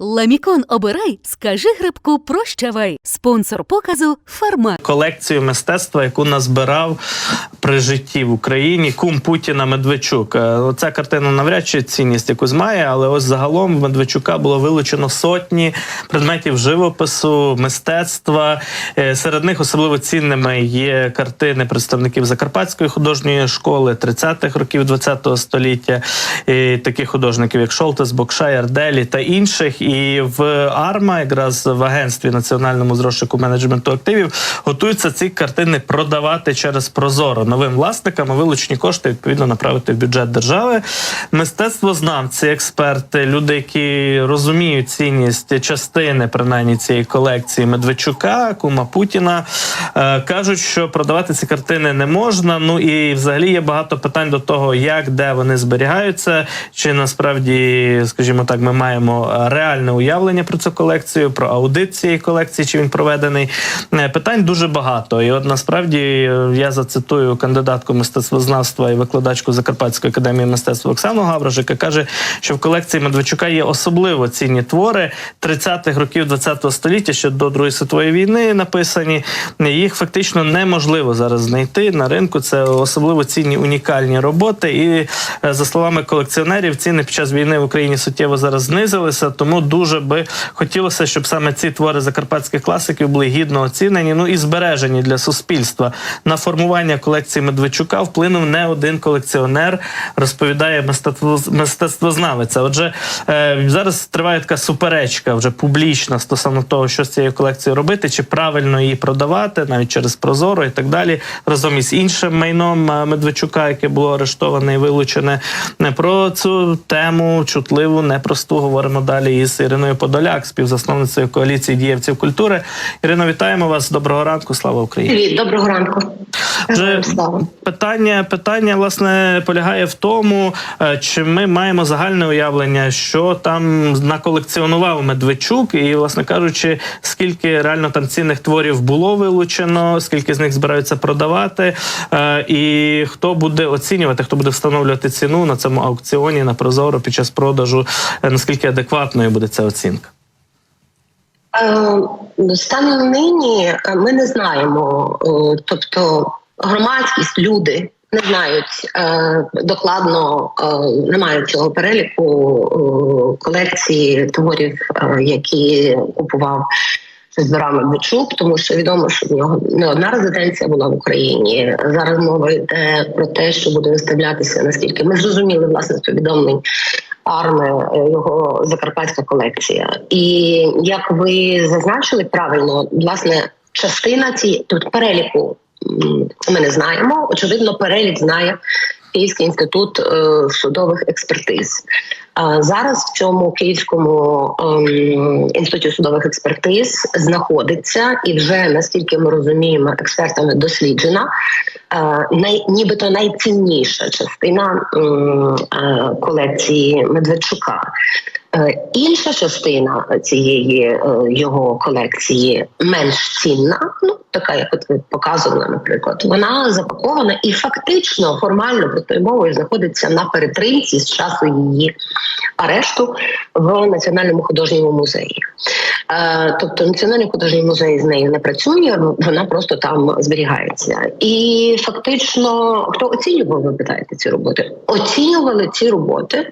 Ламікон обирай, скажи грибку прощавай. Спонсор показу Фармак. колекцію мистецтва, яку назбирав при житті в Україні кум Путіна Медведчук. Е, Оця картина навряд чи цінність якусь має, але ось загалом в Медведчука було вилучено сотні предметів живопису, мистецтва. Е, Серед них особливо цінними є картини представників Закарпатської художньої школи 30-х років ХХ століття, і таких художників, як Шолтес, Бокшай, Арделі та інших. І в Арма, якраз в агентстві національному з розшуку менеджменту активів, готуються ці картини продавати через Прозоро новим власникам, а вилучені кошти відповідно направити в бюджет держави. Мистецтвознавці, експерти, люди, які розуміють цінність частини принаймні цієї колекції Медведчука, кума Путіна, е, кажуть, що продавати ці картини не можна. Ну і взагалі є багато питань до того, як де вони зберігаються, чи насправді, скажімо так, ми маємо е, реальне уявлення про цю колекцію, про аудит цієї колекції, чи він проведений. Е, Питань дуже багато. І от насправді е, я зацитую кандидатку мистецтвознавства і викладачку Закарпатської академії мистецтва Оксану Гаврош, яка каже, що в колекції Медведчука є особливо цінні твори 30-х років ХХ століття, ще до Другої світової війни написані. Їх фактично неможливо зараз знайти на ринку. Це особливо цінні унікальні роботи. І е, за словами колекціонерів, ціни під час війни в Україні суттєво зараз знизилися. Тому дуже би хотілося, щоб саме ці твори закарпатських класиків були гідно оцінені, ну і збережені для суспільства. На формування колекції Медведчука вплинув не один колекціонер, розповідає мистецтво мистецтвознавиця. Отже, е, зараз триває така суперечка вже публічна стосовно того, що з цією колекцією робити, чи правильно її продавати, навіть через Прозоро і так далі, разом із іншим майном е, Медведчука, яке було арештоване і вилучене. Не про цю тему чутливу, непросту говоримо далі із Іриною Подоляк, співзасновницею коаліції дієвців культури. Ірино, вітаємо вас. Доброго ранку. Слава Україні. Привіт, доброго ранку. Вже питання, питання власне полягає в тому, е, чи ми маємо загальне уявлення, що там наколекціонував Медведчук, і, власне кажучи, скільки реально там цінних творів було вилучено, скільки з них збираються продавати, е, і хто буде оцінювати, хто буде встановлювати ціну на цьому аукціоні на прозоро під час продажу, е, наскільки адекватною буде ця оцінка? Е, Станом нині е, ми не знаємо, е, тобто громадськість, люди не знають докладно, не мають цього переліку колекції творів, які купував. Збирав Медведчук, тому що відомо, що в нього не одна резиденція була в Україні. Зараз мова йде про те, що буде виставлятися, наскільки ми зрозуміли власне з повідомлень арми е, його закарпатська колекція. І як ви зазначили правильно, власне, частина цієї тут переліку ми не знаємо. Очевидно, перелік знає Київський інститут е, судових експертиз. Зараз в цьому київському ем, інституті судових експертиз знаходиться і вже наскільки ми розуміємо, експертами досліджена е, най, нібито найцінніша частина е, колекції Медведчука. Інша частина цієї його колекції менш цінна, ну така, як от ви показували, наприклад, вона запакована і фактично формально простою мовою знаходиться на перетримці з часу її арешту в Національному художньому музеї. Е, тобто Національний художній музей з нею не працює, вона просто там зберігається. І фактично, хто оцінював, ви питаєте ці роботи? Оцінювали ці роботи.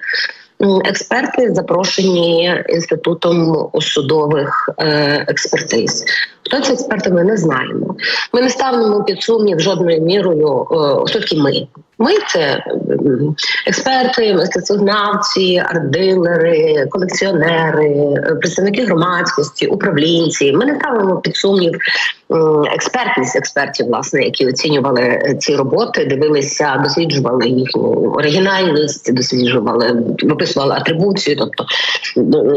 Експерти запрошені інститутом судових е, експертиз. Хто ці експерти? Ми не знаємо. Ми не ставимо під сумнів жодною мірою, е, оскільки ми. Ми це експерти, мистецтвознавці, арт-дилери, колекціонери, е, представники громадськості, управлінці. Ми не ставимо під сумнів експертність експертів, власне, які оцінювали е, ці роботи, дивилися, досліджували їхню оригінальність, досліджували, виписували атрибуцію, тобто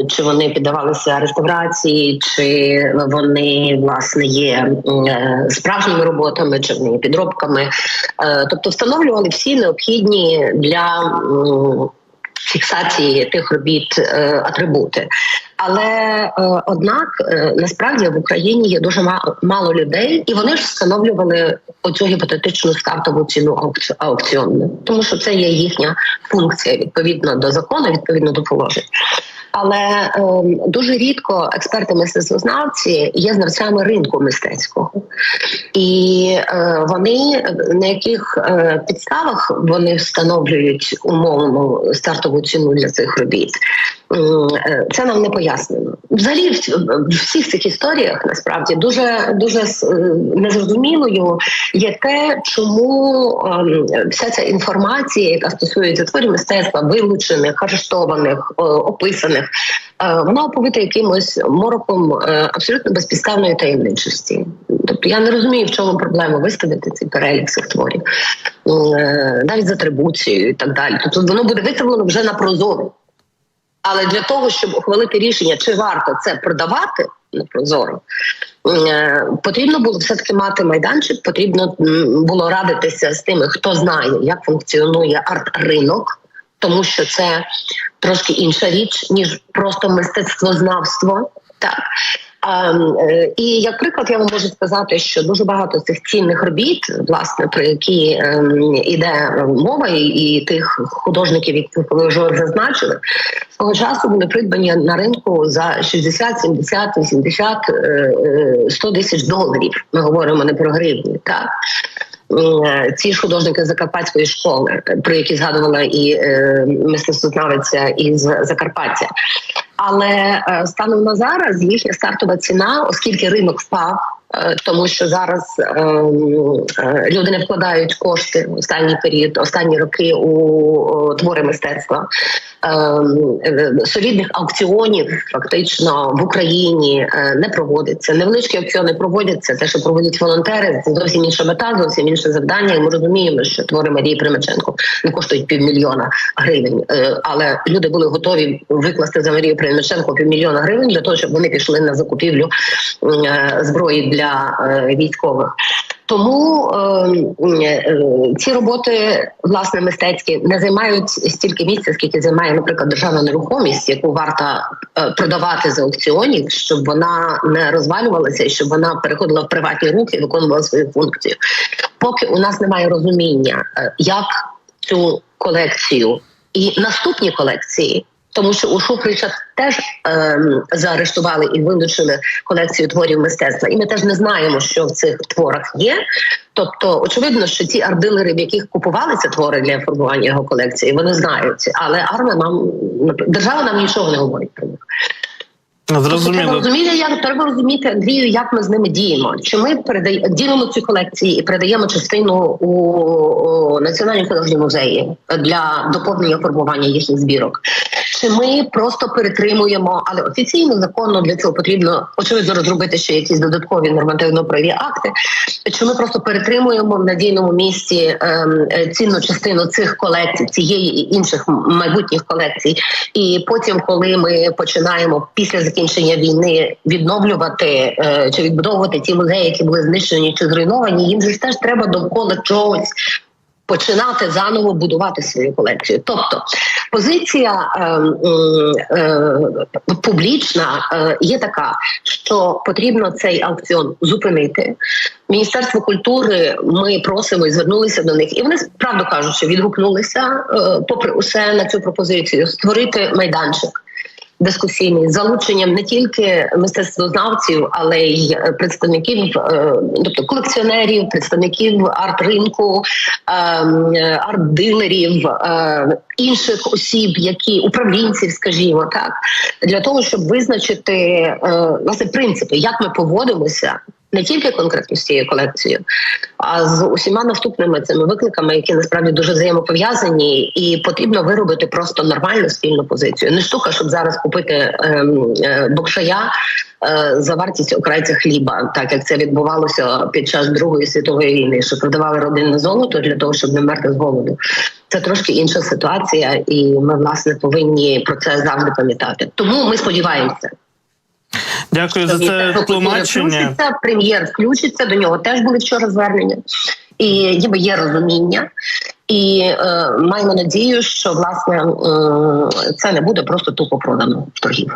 чи вони піддавалися реставрації, чи вони власне є е, справжніми роботами, чи підробками. Е, Тобто встановлювали всі необхідні для фіксації тих робіт е, атрибути. Але однак насправді в Україні є дуже ма- мало людей, і вони ж встановлювали оцю гіпотетичну стартову ціну аукціонну, тому що це є їхня функція відповідно до закону, відповідно до положень. Але ем, дуже рідко експерти мистецтвознавці є знавцями ринку мистецького, і е, вони на яких е, підставах вони встановлюють умовну стартову ціну для цих робіт. Е, Це нам не пояснено. Взагалі, в, всіх цих історіях насправді дуже дуже е, незрозумілою є те, чому ем, вся ця інформація, яка стосується творів мистецтва, вилучених, арештованих, е, описаних, вона оповита якимось мороком абсолютно безпідставної таємничості. Тобто я не розумію, в чому проблема виставити цей перелік цих творів, навіть з атрибуцією і так далі. Тобто воно буде виставлено вже на прозоро. Але для того, щоб ухвалити рішення, чи варто це продавати на прозоро, е, потрібно було все таки мати майданчик. Потрібно було радитися з тими, хто знає, як функціонує арт-ринок, тому що це трошки інша річ ніж просто мистецтвознавство. Так. А, е, і як приклад, я вам можу сказати, що дуже багато цих цінних робіт, власне, про які йде мова, і, тих художників, яких ви вже зазначили, свого часу були придбані на ринку за 60, 70, 80, е, е, 100 тисяч доларів. Ми говоримо не про гривні, так. Е, Ці ж художники Закарпатської школи, про які згадувала і е, мистецтвознавиця із Закарпаття. Але е, станом на зараз їхня стартова ціна, оскільки ринок впав, тому що зараз е, люди не вкладають кошти в останній період, останні роки у твори мистецтва. Е, е, солідних аукціонів фактично в Україні е, не проводиться. Невеличкі аукціони проводяться. Те, що проводять волонтери, це зовсім інша мета, зовсім інше завдання. І ми розуміємо, що твори Марії Примаченко не коштують півмільйона гривень. Е, Але люди були готові викласти за Марію Примаченко півмільйона гривень для того, щоб вони пішли на закупівлю зброї для військових. Тому е, е, ці роботи власне мистецькі не займають стільки місця, скільки займає, наприклад, державна нерухомість, яку варто е, продавати з аукціонів, щоб вона не розвалювалася і щоб вона переходила в приватні руки і виконувала свою функцію. Поки у нас немає розуміння, е, як цю колекцію і наступні колекції. Тому що у Шуфрича теж ем, заарештували і вилучили колекцію творів мистецтва, і ми теж не знаємо, що в цих творах є. Тобто, очевидно, що ті ардилери, в яких купувалися твори для формування його колекції, вони знають, але армія нам держава нам нічого не говорить про них. Тобто Зрозуміло. розуміти, як треба розуміти Андрію, як ми з ними діємо. Чи ми передай, ділимо цю колекції і передаємо частину у, національні художні музеї для доповнення формування їхніх збірок? Чи ми просто перетримуємо, але офіційно законно для цього потрібно очевидно розробити ще якісь додаткові нормативно-праві акти? Чи ми просто перетримуємо в надійному місці ем, цінну частину цих колекцій, цієї і інших майбутніх колекцій, і потім, коли ми починаємо після закінчення війни відновлювати е, чи відбудовувати ті музеї, які були знищені чи зруйновані, їм же теж треба довкола чогось. Починати заново будувати свою колекцію, тобто позиція е, е, публічна е, є така, що потрібно цей аукціон зупинити. Міністерство культури ми просимо і звернулися до них, і вони правду кажучи, відгукнулися, е, попри усе на цю пропозицію, створити майданчик дискусійний з залученням не тільки мистецтвознавців, але й представників, е, тобто колекціонерів, представників арт-ринку, ем, е, арт-дилерів, е, інших осіб, які управлінців, скажімо так, для того, щоб визначити е, власне принципи, як ми поводимося. Не тільки конкретно з цією колекцією, а з усіма наступними цими викликами, які насправді дуже взаємопов'язані, і потрібно виробити просто нормальну спільну позицію. Не штука, щоб зараз купити ем, е, бокшая е, за вартість окрайця хліба, так як це відбувалося під час Другої світової війни, що продавали родинне золото для того, щоб не вмерти з голоду. Це трошки інша ситуація, і ми власне повинні про це завжди пам'ятати. Тому ми сподіваємося. Дякую за це Міністерство тлумачення. Включиться, прем'єр включиться, до нього теж були вчора звернення, і ніби є розуміння. І е, маємо надію, що власне е, це не буде просто тупо продано в торгів.